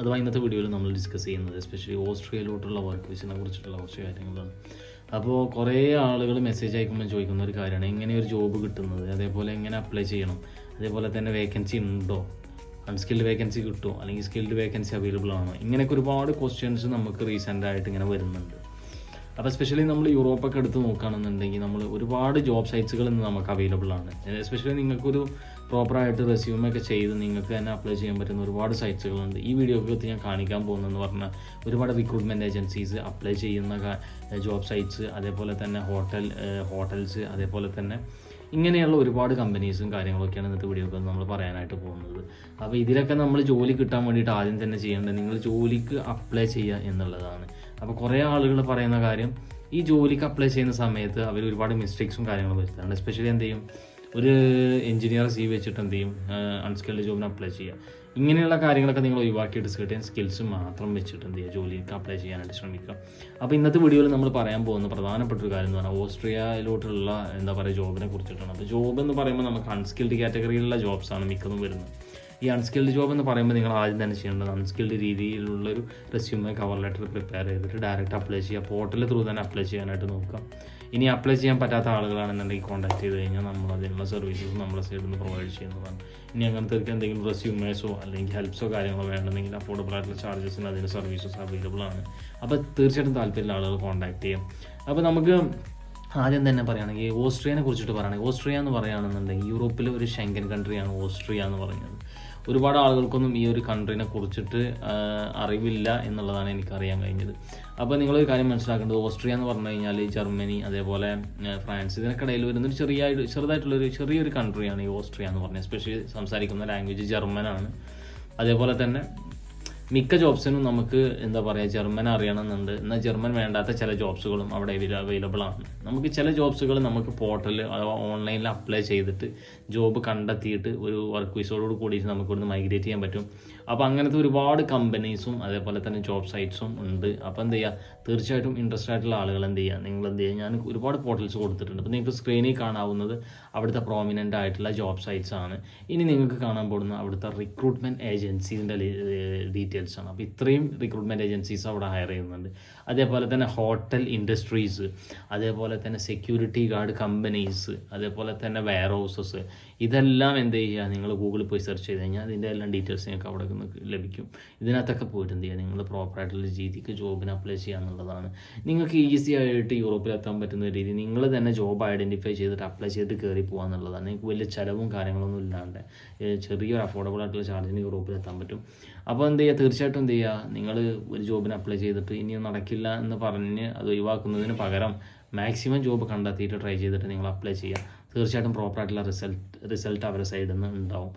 അഥവാ ഇന്നത്തെ വീഡിയോയിൽ നമ്മൾ ഡിസ്കസ് ചെയ്യുന്നത് എസ്പെഷ്യലി ഓസ്ട്രേലിയയിലോട്ടുള്ള വർക്ക് വിസിനെ കുറിച്ചിട്ടുള്ള കുറച്ച് കാര്യങ്ങളാണ്. അപ്പോൾ കുറേ ആളുകൾ മെസ്സേജ് അയക്കുമ്പോൾ ചോദിക്കുന്ന ഒരു കാര്യമാണ്. എങ്ങനെ ഒരു ജോബ് കിട്ടുന്നത്? അതേപോലെ എങ്ങനെ അപ്ലൈ ചെയ്യണം? അതേപോലെ തന്നെ വേക്കൻസി ഉണ്ടോ? അൺസ്കിൽഡ് വേക്കൻസി കിട്ടുമോ അല്ലെങ്കിൽ സ്കിൽഡ് വേക്കൻസി അവൈലബിൾ ആണോ? ഇങ്ങനെയൊക്കെ ഒരുപാട് ക്വസ്റ്റ്യൻസ് നമുക്ക് റീസെന്റ് ആയിട്ട് ഇങ്ങനെ വരുന്നുണ്ട്. അപ്പോൾ സ്പെഷ്യലി നമ്മൾ യൂറോപ്പൊക്കെ എടുത്ത് നോക്കുകയാണെന്നുണ്ടെങ്കിൽ നമ്മൾ ഒരുപാട് ജോബ് സൈറ്റ്സുകൾ ഇന്ന് നമുക്ക് അവൈലബിൾ ആണ്. എസ്പെഷ്യലി നിങ്ങൾക്കൊരു പ്രോപ്പറായിട്ട് റെസ്യൂമെ ഒക്കെ ചെയ്ത് നിങ്ങൾക്ക് തന്നെ അപ്ലൈ ചെയ്യാൻ പറ്റുന്ന ഒരുപാട് സൈറ്റ്സുകളുണ്ട് ഈ വീഡിയോക്കകത്ത് ഞാൻ കാണിക്കാൻ പോകുന്നതെന്ന് പറഞ്ഞാൽ ഒരുപാട് റിക്രൂട്ട്മെന്റ് ഏജൻസീസ് അപ്ലൈ ചെയ്യുന്ന ജോബ് സൈറ്റ്സ് അതേപോലെ തന്നെ ഹോട്ടൽ ഹോട്ടൽസ് അതേപോലെ തന്നെ ഇങ്ങനെയുള്ള ഒരുപാട് കമ്പനീസും കാര്യങ്ങളൊക്കെയാണ് ഇന്നത്തെ വീഡിയോ നമ്മൾ പറയാനായിട്ട് പോകുന്നത്. അപ്പോൾ ഇതിലൊക്കെ നമ്മൾ ജോലി കിട്ടാൻ വേണ്ടിയിട്ട് ആദ്യം തന്നെ ചെയ്യേണ്ടത് നിങ്ങൾ ജോലിക്ക് അപ്ലൈ ചെയ്യുക എന്നുള്ളതാണ്. അപ്പോൾ കുറേ ആളുകൾ പറയുന്ന കാര്യം ഈ ജോലിക്ക് അപ്ലൈ ചെയ്യുന്ന സമയത്ത് അവർ ഒരുപാട് മിസ്റ്റേക്സും കാര്യങ്ങളും വരുത്താറുണ്ട്. എസ്പെഷ്യലി എന്ത് ചെയ്യും? ഒരു എഞ്ചിനീയർ സി വെച്ചിട്ട് എന്ത് ചെയ്യും? അൺസ്കിൽഡ് ജോബിന് അപ്ലൈ ചെയ്യുക. ഇങ്ങനെയുള്ള കാര്യങ്ങളൊക്കെ നിങ്ങൾ ഒഴിവാക്കിയിട്ട് സ്കിൽഡ് സ്കിൽസ് മാത്രം വെച്ചിട്ട് എന്ത് ചെയ്യുക? ജോലിക്ക് അപ്ലൈ ചെയ്യാനായിട്ട് ശ്രമിക്കുക. അപ്പോൾ ഇന്നത്തെ വീഡിയോയിൽ നമ്മൾ പറയാൻ പോകുന്ന പ്രധാനപ്പെട്ട ഒരു കാര്യം എന്ന് പറഞ്ഞാൽ ഓസ്ട്രിയയിലോട്ടുള്ള എന്താ പറയുക ജോബിനെ കുറിച്ചിട്ടാണ്. അപ്പോൾ ജോബ് എന്ന് പറയുമ്പോൾ നമുക്ക് അൺസ്കിൽഡ് കാറ്റഗറിയിലുള്ള ജോബ്സാണ് മിക്കതും വരുന്നത്. ഈ അൺസ്കിൽഡ് ജോബ് എന്ന് പറയുമ്പോൾ നിങ്ങൾ ആദ്യം തന്നെ ചെയ്യേണ്ടത് അൺസ്കിൽഡ് രീതിയിലുള്ളൊരു റെസ്യൂമ് കവർ ലെറ്റർ പ്രിപ്പയർ ചെയ്തിട്ട് ഡയറക്റ്റ് അപ്ലൈ ചെയ്യുക. പോർട്ടൽ ത്രൂ തന്നെ അപ്ലൈ ചെയ്യാനായിട്ട് നോക്കുക. ഇനി അപ്ലൈ ചെയ്യാൻ പറ്റാത്ത ആളുകളാണെന്നുണ്ടെങ്കിൽ കോൺടാക്ട് ചെയ്ത് കഴിഞ്ഞാൽ നമ്മൾ അതിനുള്ള സർവീസസ് നമ്മുടെ സൈഡിൽ നിന്ന് പ്രൊവൈഡ് ചെയ്യുന്നതാണ്. ഇനി അങ്ങനത്തെ എന്തെങ്കിലും റെസ്യൂമേഴ്സോ അല്ലെങ്കിൽ ഹെൽപ്സോ കാര്യങ്ങളോ വേണമെങ്കിൽ അഫോർഡബിൾ ആയിട്ടുള്ള ചാർജസിന് അതിന് സർവീസസ് അവൈലബിൾ ആണ്. അപ്പോൾ തീർച്ചയായിട്ടും താല്പര്യമുള്ള ആളുകൾ കോൺടാക്ട് ചെയ്യാം. അപ്പോൾ നമുക്ക് ആദ്യം തന്നെ പറയുകയാണെങ്കിൽ ഓസ്ട്രിയനെ കുറിച്ചിട്ട് പറയുകയാണെങ്കിൽ ഓസ്ട്രിയ എന്ന് പറയുകയാണെന്നുണ്ടെങ്കിൽ യൂറോപ്പിലെ ഒരു ഷെങ്കൻ കൺട്രിയാണ് ഓസ്ട്രിയ എന്ന് പറയുന്നത്. ഒരുപാട് ആളുകൾക്കൊന്നും ഈ ഒരു കൺട്രീനെ കുറിച്ചിട്ട് അറിവില്ല എന്നുള്ളതാണ് എനിക്കറിയാൻ കഴിഞ്ഞത്. അപ്പോൾ നിങ്ങളൊരു കാര്യം മനസ്സിലാക്കേണ്ടത് ഓസ്ട്രിയ എന്ന് പറഞ്ഞു കഴിഞ്ഞാൽ ജർമ്മനി അതേപോലെ ഫ്രാൻസ് ഇതിനൊക്കിടയിൽ വരുന്നൊരു ചെറിയ ചെറുതായിട്ടുള്ളൊരു ചെറിയൊരു കൺട്രിയാണ് ഈ ഓസ്ട്രിയ എന്ന് പറഞ്ഞാൽ എസ്പെഷ്യലി സംസാരിക്കുന്ന ലാംഗ്വേജ് ജർമ്മനാണ്. അതേപോലെ തന്നെ മിക്ക ജോബ്സിനും നമുക്ക് എന്താ പറയുക ജർമ്മൻ അറിയണമെന്നുണ്ട്. എന്നാൽ ജർമ്മൻ വേണ്ടാത്ത ചില ജോബ്സുകളും അവിടെ അവൈലബിൾ ആണ്. നമുക്ക് ചില ജോബ്സുകൾ നമുക്ക് പോർട്ടലിൽ അഥവാ ഓൺലൈനിൽ അപ്ലൈ ചെയ്തിട്ട് ജോബ് കണ്ടെത്തിയിട്ട് ഒരു വർക്ക് വിസോടോട് കൂടിയിട്ട് നമുക്ക് ഇവിടുന്ന് മൈഗ്രേറ്റ് ചെയ്യാൻ പറ്റും. അപ്പോൾ അങ്ങനത്തെ ഒരുപാട് കമ്പനീസും അതേപോലെ തന്നെ ജോബ് സൈറ്റ്സും ഉണ്ട്. അപ്പോൾ എന്ത് ചെയ്യുക തീർച്ചയായിട്ടും ഇൻട്രസ്റ്റ് ആയിട്ടുള്ള ആളുകൾ എന്ത് ചെയ്യുക നിങ്ങൾ എന്ത് ചെയ്യുക ഞാൻ ഒരുപാട് പോർട്ടൽസ് കൊടുത്തിട്ടുണ്ട്. അപ്പോൾ നിങ്ങൾക്ക് സ്ക്രീനിൽ കാണാവുന്നത് അവിടുത്തെ പ്രോമിനന്റ് ആയിട്ടുള്ള ജോബ് സൈറ്റ്സ് ആണ്. ഇനി നിങ്ങൾക്ക് കാണാൻ പോകുന്ന അവിടുത്തെ റിക്രൂട്ട്മെന്റ് ഏജൻസീന്റെ ഡീറ്റെയിൽസ് ആണ്. അപ്പോൾ ഇത്രയും റിക്രൂട്ട്മെന്റ് ഏജൻസീസ് അവിടെ ഹയർ ചെയ്യുന്നുണ്ട്. അതേപോലെ തന്നെ ഹോട്ടൽ ഇൻഡസ്ട്രീസ് അതേപോലെ തന്നെ സെക്യൂരിറ്റി ഗാർഡ് കമ്പനീസ് അതേപോലെ തന്നെ വെയർ ഹൗസസ് ഇതെല്ലാം എന്ത് ചെയ്യുക? നിങ്ങൾ ഗൂഗിളിൽ പോയി സെർച്ച് ചെയ്ത് കഴിഞ്ഞാൽ അതിന്റെ എല്ലാം ഡീറ്റെയിൽസ് നിങ്ങൾക്ക് അവിടെ നിന്ന് ലഭിക്കും. ഇതിനകത്തൊക്കെ പോയിട്ട് എന്ത് ചെയ്യുക? നിങ്ങൾ പ്രോപ്പറായിട്ടുള്ള രീതിക്ക് ജോബിന് അപ്ലൈ ചെയ്യുക എന്നുള്ളതാണ്. നിങ്ങൾക്ക് ഈസി ആയിട്ട് യൂറോപ്പിൽ എത്താൻ പറ്റുന്ന രീതി. നിങ്ങൾ തന്നെ ജോബ് ഐഡന്റിഫൈ ചെയ്തിട്ട് അപ്ലൈ ചെയ്തിട്ട് കയറി പോകുക എന്നുള്ളതാണ്. നിങ്ങൾക്ക് വലിയ ചിലവും കാര്യങ്ങളൊന്നും ഇല്ലാണ്ട് ചെറിയൊരു അഫോർഡബിൾ ആയിട്ടുള്ള ചാർജിന് യൂറോപ്പിൽ എത്താൻ പറ്റും. അപ്പോൾ എന്ത് ചെയ്യുക? തീർച്ചയായിട്ടും എന്ത് ചെയ്യുക നിങ്ങൾ ഒരു ജോബിന് അപ്ലൈ ചെയ്തിട്ട് ഇനി നടക്കില്ല എന്ന് പറഞ്ഞ് അത് ഒഴിവാക്കുന്നതിന് പകരം മാക്സിമം ജോബ് കണ്ടെത്തിയിട്ട് ട്രൈ ചെയ്തിട്ട് നിങ്ങൾ അപ്ലൈ ചെയ്യുക തീർച്ചയായിട്ടും പ്രോപ്പറായിട്ടുള്ള റിസൾട്ട് റിസൾട്ട് അവരുടെ സൈഡിൽ നിന്ന് ഉണ്ടാവും.